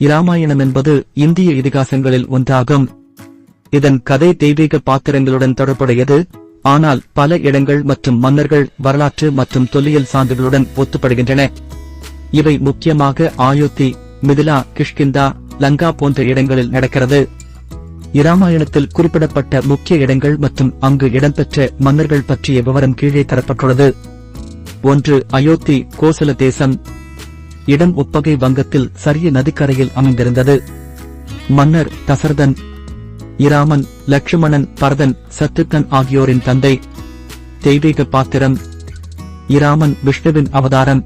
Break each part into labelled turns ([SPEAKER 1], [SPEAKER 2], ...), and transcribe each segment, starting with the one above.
[SPEAKER 1] இராமாயணம் என்பது இந்திய இதிகாசங்களில் ஒன்றாகும். இதன் கதை தெய்வீக பாத்திரங்களுடன் தொடர்புடையது ஆனால் பல இடங்கள் மற்றும் மன்னர்கள் வரலாற்று மற்றும் தொல்லியல் சான்றுகளுடன் ஒத்துப்படுகின்றன. இவை முக்கியமாக ஆயோத்தி மிதிலா கிஷ்கிந்தா லங்கா போன்ற இடங்களில் நடக்கிறது. இராமாயணத்தில் குறிப்பிடப்பட்ட முக்கிய இடங்கள் மற்றும் அங்கு இடம்பெற்ற மன்னர்கள் பற்றிய விவரம் கீழே தரப்பட்டுள்ளது. ஒன்று அயோத்தி கோசல தேசம் இடம் உப்பகை வங்கத்தில் சரிய நதிக்கரையில் அமைந்திருந்தது. மன்னர் தசரதன் இராமன் லட்சுமணன் பரதன் சத்துக்கன் ஆகியோரின் தந்தை தெய்வீக பாத்திரம் இராமன் விஷ்ணுவின் அவதாரம்.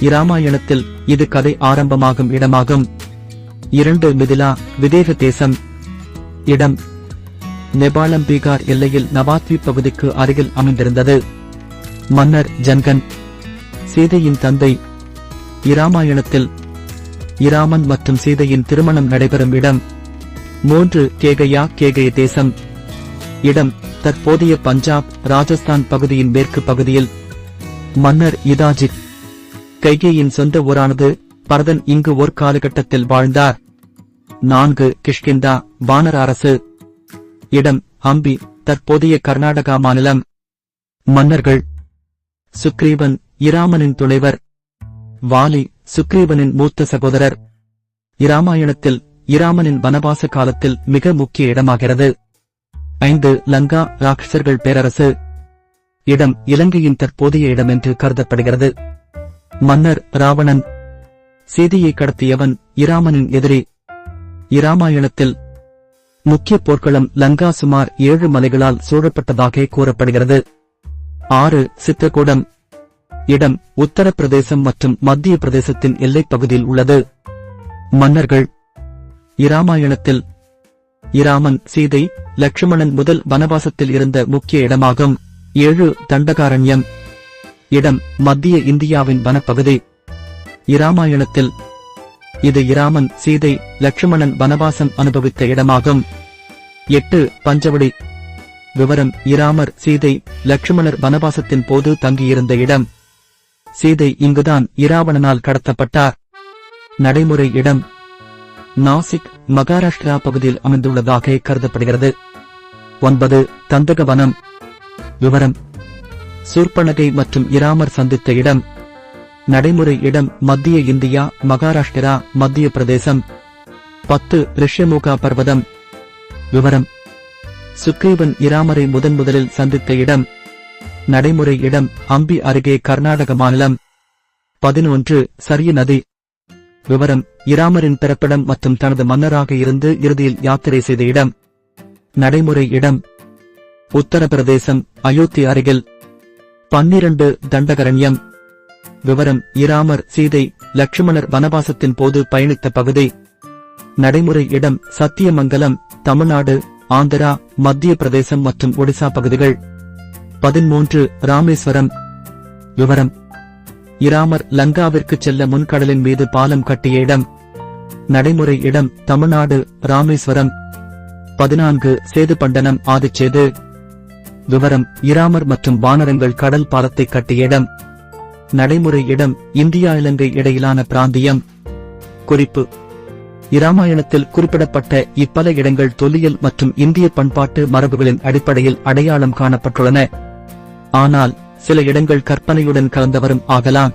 [SPEAKER 1] இராமாயணத்தில் இது கதை ஆரம்பமாகும் இடமாகும். இரண்டு மிதிலா விதேக தேசம். இடம் நேபாளம் பீகார் எல்லையில் நவாத்வீப் பகுதிக்கு அருகில் அமைந்திருந்தது. மன்னர் ஜன்கன் சீதையின் தந்தை இராமாயணத்தில் இராமன் மற்றும் சீதையின் திருமணம் நடைபெறும் இடம் மூன்று கேகையா கேகை தேசம். இடம் தற்போதைய பஞ்சாப் ராஜஸ்தான் பகுதியின் மேற்கு பகுதியில். மன்னர் இதாஜித் கைகேயின் சொந்த ஊரானது பரதன் இங்கு ஒரு காலகட்டத்தில் வாழ்ந்தார். நான்கு கிஷ்கிந்தா வானர அரசு. இடம் ஹம்பி தற்போதைய கர்நாடகா மாநிலம். மன்னர்கள் சுக்ரீவன் இராமனின் துணைவர். வாலி சுக்ரீவனின் மூத்த சகோதரர். இராமாயணத்தில் இராமனின் வனவாச காலத்தில் மிக முக்கிய இடமாகிறது. ஐந்து லங்கா ராட்சசர்கள் பேரரசு. இடம் இலங்கையின் தற்போதைய இடம் என்று கருதப்படுகிறது. மன்னர் ராவணன். சீதையை கடத்தியவன் இராமனின் எதிரி. இராமாயணத்தில் முக்கிய போர்க்களம் லங்கா சுமார் ஏழு மலைகளால் சூழப்பட்டதாக கூறப்படுகிறது. ஆறு சித்திரகூடம் இடம் உத்தரப்பிரதேசம் மற்றும் மத்திய பிரதேசத்தின் எல்லைப் பகுதியில் உள்ளது. மன்னர்கள். இராமாயணத்தில் இராமன் சீதை லட்சுமணன் முதல் வனவாசத்தில் இருந்த முக்கிய இடமாகும். ஏழு தண்டகாரண்யம். இடம் மத்திய இந்தியாவின் வனப்பகுதி. இராமாயணத்தில் இது இராமன் சீதை லட்சுமணன் வனவாசம் அனுபவித்த இடமாகும். எட்டு பஞ்சவடி. விவரம் இராமர் சீதை லட்சுமணர் வனவாசத்தின் போது தங்கியிருந்த இடம். சீதை இங்குதான் இராவணனால் கடத்தப்பட்டார். நடைமுறை இடம் நாசிக் மகாராஷ்டிரா பகுதியில் அமைந்துள்ளதாக கருதப்படுகிறது. ஒன்பது தந்தக வனம் விவரம் சூர்பனகை மற்றும் இராமர் சந்தித்த இடம். நடைமுறை இடம் மத்திய இந்தியா மகாராஷ்டிரா மத்திய பிரதேசம். பத்து ரிஷ்யமுகா பர்வதம். விவரம் சுக்ரீவன் இராமரை முதன் முதலில் சந்தித்த இடம். நடைமுறை இடம் அம்பி அருகே கர்நாடக மாநிலம். பதினொன்று சரிய நதி. விவரம் இராமரின் பிறப்பிடம் மற்றும் தனது மன்னராக இருந்து இறுதியில் யாத்திரை செய்த இடம். நடைமுறை இடம் உத்தரப்பிரதேசம் அயோத்தி அருகில். பன்னிரண்டு தண்டகரண்யம். விவரம் இராமர் சீதை லட்சுமணர் வனவாசத்தின் போது பயணித்த பகுதி. நடைமுறை இடம் சத்தியமங்கலம் தமிழ்நாடு ஆந்திரா மத்திய பிரதேசம் மற்றும் ஒடிசா பகுதிகள். பதிமூன்று ராமேஸ்வரம். விவரம். இராமர் லங்காவிற்கு செல்ல முன்கடலின் மீது பாலம் கட்டிய இடம். நடைமுறை இடம் தமிழ்நாடு ராமேஸ்வரம். பதினான்கு சேது பண்டனம் ஆதிச்சேது. விவரம் இராமர் மற்றும் வானரங்கள் கடல் பாலத்தை கட்டிய இடம். நடைமுறை இடம் இந்தியா இலங்கை இடையிலான பிராந்தியம். குறிப்பு. இராமாயணத்தில் குறிப்பிடப்பட்ட இப்பல இடங்கள் தொல்லியல் மற்றும் இந்திய பண்பாட்டு மரபுகளின் அடிப்படையில் அடையாளம் காணப்பட்டுள்ளன. ஆனால் சில இடங்கள் கற்பனையுடன் கலந்தவரும் ஆகலாம்.